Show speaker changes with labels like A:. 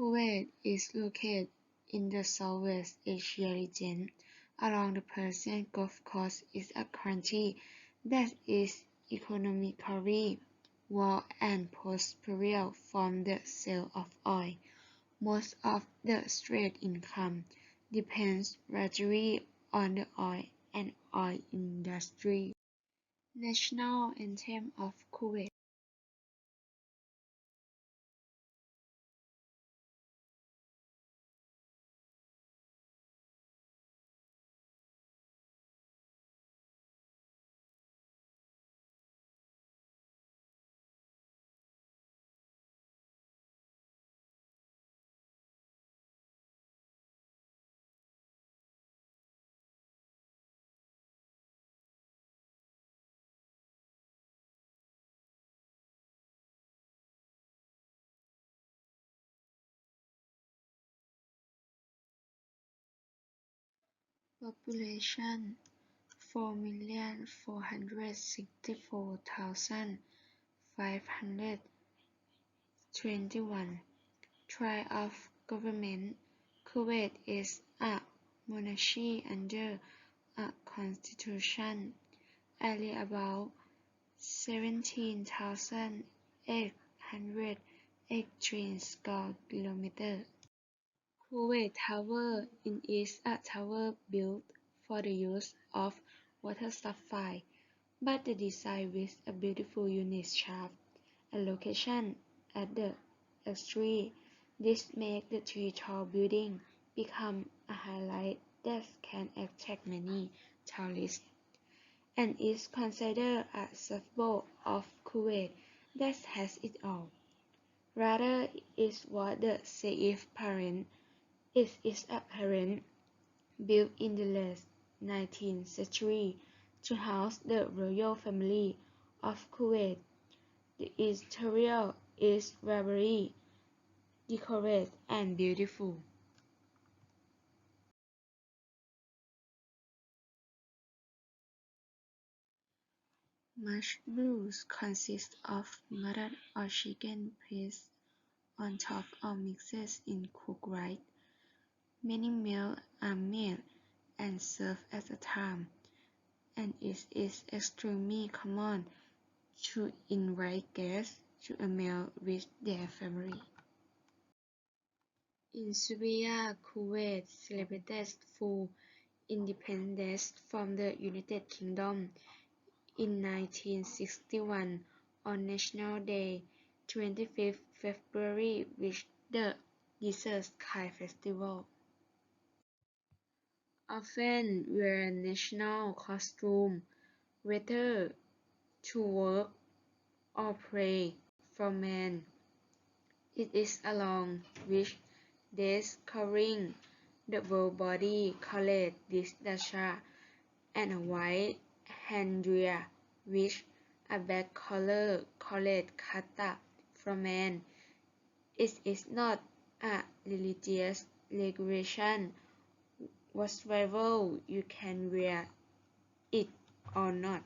A: Kuwait is located in the Southwest Asia region. Along the Persian Gulf coast is a country that is economically well and prosperous from the sale of oil. Most of the state's income depends largely on the oil and oil industry. National anthem of Kuwait Population four million four hundred sixty four thousand five hundred twenty one Type of government Kuwait is a monarchy under a constitution. Area about seventeen thousand eight hundred eighteen square kilometers. Kuwait Tower is a tower built for the use of water supply, but the design with a beautiful unique shape and location at the extreme. This makes the three tall building become a highlight that can attract many tourists, and is considered a symbol of Kuwait that has it all. Rather, it's what the Saif parent it is apparent built in the late 19th century to house the royal family of Kuwait. The interior is very decorated and beautiful. Masbous consists of mutton or chicken placed on top or mixed in cooked rice. Many meals are uh, made and served at a time, and it is extremely common to invite guests to a meal with their family. In Serbia, Kuwait celebrated full independence from the United Kingdom in 1961 on National Day, 25th February, with the Desert Sky Festival. Often wear national costume, whether to work or play for men. It is a long, rich dress covering the whole body called dishdasha and a white headgear which a black collar called kata for men. It is not a religious regulation whatsoever you can wear it or not.